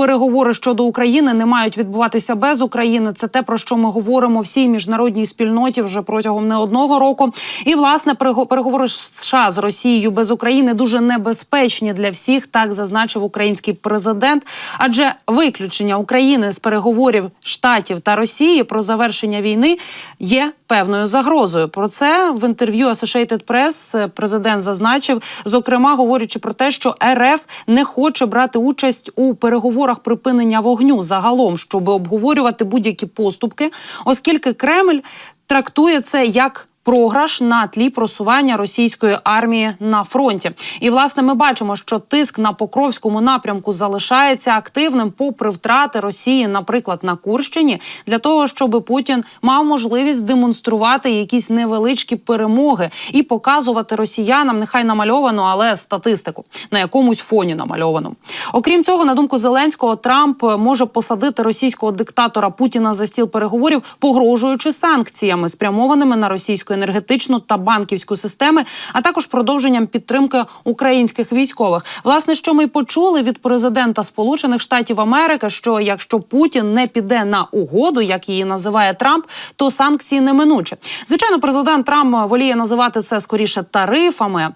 переговори щодо України не мають відбуватися без України. Це те про що ми говоримо всій міжнародній спільноті вже протягом не одного року. І власне перего- переговори США з Росією без України дуже небезпечні для всіх. Так зазначив український президент. Адже виключення України з переговорів штатів та Росії про завершення війни є певною загрозою. Про це в інтерв'ю Associated Press президент зазначив, зокрема говорячи про те, що РФ не хоче брати участь у переговорах припинення вогню загалом, щоб обговорювати будь-які поступки, оскільки Кремль трактує це як. Програш на тлі просування російської армії на фронті, і власне ми бачимо, що тиск на покровському напрямку залишається активним, попри втрати Росії, наприклад, на Курщині, для того, щоб Путін мав можливість демонструвати якісь невеличкі перемоги і показувати росіянам, нехай намальовану, але статистику на якомусь фоні намальовану. Окрім цього, на думку Зеленського, Трамп може посадити російського диктатора Путіна за стіл переговорів, погрожуючи санкціями, спрямованими на російську енергетичну та банківську системи, а також продовженням підтримки українських військових. Власне, що ми почули від президента Сполучених Штатів Америки, що якщо Путін не піде на угоду, як її називає Трамп, то санкції неминучі. Звичайно, президент Трамп воліє називати це скоріше тарифами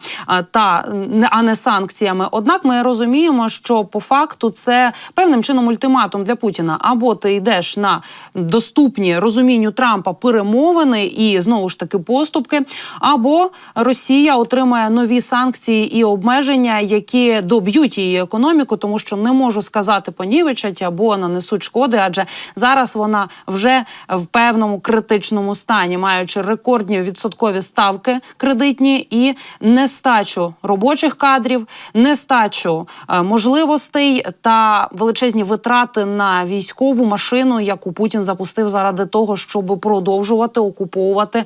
та не- а не санкціями. Однак ми розуміємо, що по факту це певним чином ультиматум для Путіна. Або ти йдеш на доступні розумінню Трампа перемовини і знову ж таки поступки, або Росія отримає нові санкції і обмеження, які доб'ють її економіку, тому що не можу сказати понівечать або нанесуть шкоди, адже зараз вона вже в певному критичному стані, маючи рекордні відсоткові ставки кредитні і нестачу робочих кадрів, нестачу е, можливостей та величезні витрати на військову машину, яку Путін запустив заради того, щоб продовжувати окуповувати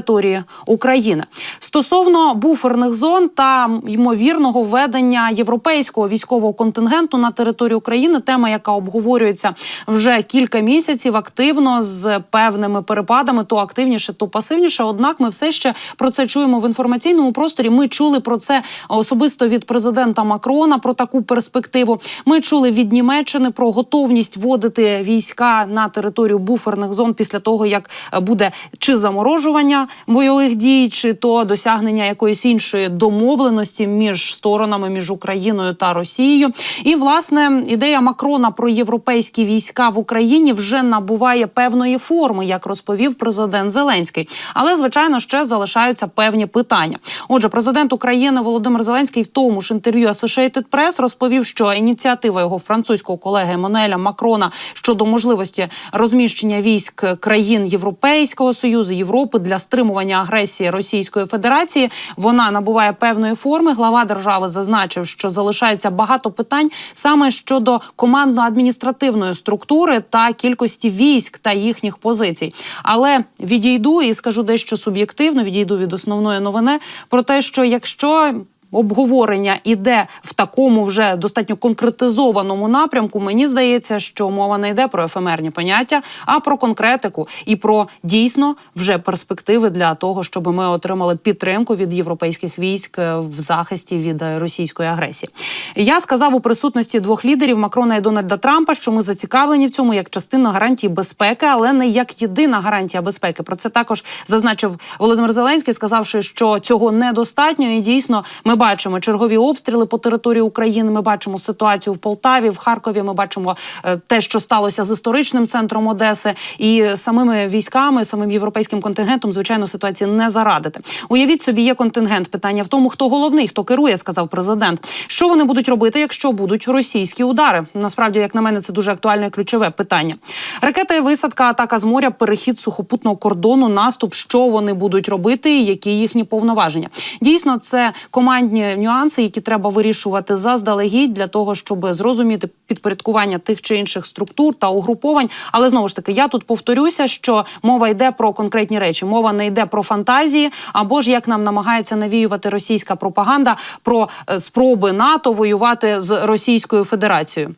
території України. Стосовно буферних зон та ймовірного введення європейського військового контингенту на територію України, тема, яка обговорюється вже кілька місяців активно з певними перепадами, то активніше, то пасивніше. Однак, ми все ще про це чуємо в інформаційному просторі. Ми чули про це особисто від президента Макрона про таку перспективу. Ми чули від Німеччини про готовність вводити війська на територію буферних зон після того, як е, буде чи заморожування бойових дій, чи то досягнення якоїсь іншої домовленості між сторонами, між Україною та Росією. І власне ідея Макрона про європейські війська в Україні вже набуває певної форми, як розповів президент Зеленський. Але звичайно ще залишаються певні питання. Отже, президент України Володимир Зеленський в тому ж інтерв'ю Associated Press розповів, що ініціатива його французького колеги Еммануеля Макрона щодо можливості розміщення військ країн Європейського союзу Європи для стримування агресії Російської Федерації вона набуває певної форми. Глава держави зазначив, що залишається багато питань саме щодо командно-адміністративної структури та кількості військ та їхніх позицій. Але відійду і скажу дещо суб'єктивно. Відійду від основної новини про те, що якщо обговорення іде в такому вже достатньо конкретизованому напрямку. Мені здається, що мова не йде про ефемерні поняття, а про конкретику і про дійсно вже перспективи для того, щоб ми отримали підтримку від європейських військ е, в захисті від е, російської агресії. Я сказав у присутності двох лідерів Макрона і Дональда Трампа, що ми зацікавлені в цьому як частина гарантії безпеки, але не як єдина гарантія безпеки. Про це також зазначив Володимир Зеленський, сказавши, що цього недостатньо, і дійсно ми бачимо чергові обстріли по території України. Ми бачимо ситуацію в Полтаві, в Харкові. Ми бачимо е, те, що сталося з історичним центром Одеси, і самими військами, самим європейським контингентом, звичайно, ситуації не зарадити. Уявіть собі, є контингент. Питання в тому, хто головний, хто керує, сказав президент. Що вони будуть робити, якщо будуть російські удари? Насправді, як на мене, це дуже актуальне і ключове питання. Ракети, висадка, атака з моря, перехід сухопутного кордону, наступ. Що вони будуть робити, і які їхні повноваження? Дійсно, це командні нюанси, які треба вирішувати заздалегідь для того, щоб зрозуміти підпорядкування тих чи інших структур та угруповань. Але знову ж таки, я тут повторюся, що мова йде про конкретні речі. Мова не йде про фантазії, або ж як нам намагається навіювати російська пропаганда про е, спроби НАТО воювати з Російською Федерацією.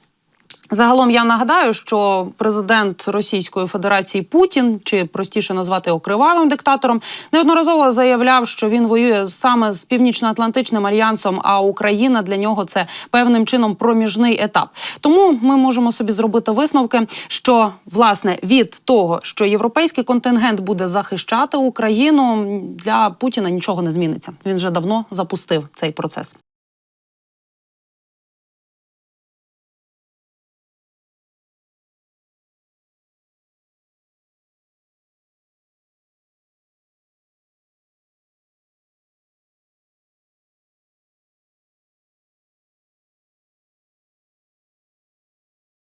Загалом я нагадаю, що президент Російської Федерації Путін, чи простіше назвати його кривавим диктатором, неодноразово заявляв, що він воює саме з північно-атлантичним альянсом. А Україна для нього це певним чином проміжний етап. Тому ми можемо собі зробити висновки, що власне від того, що європейський контингент буде захищати Україну, для Путіна нічого не зміниться. Він вже давно запустив цей процес.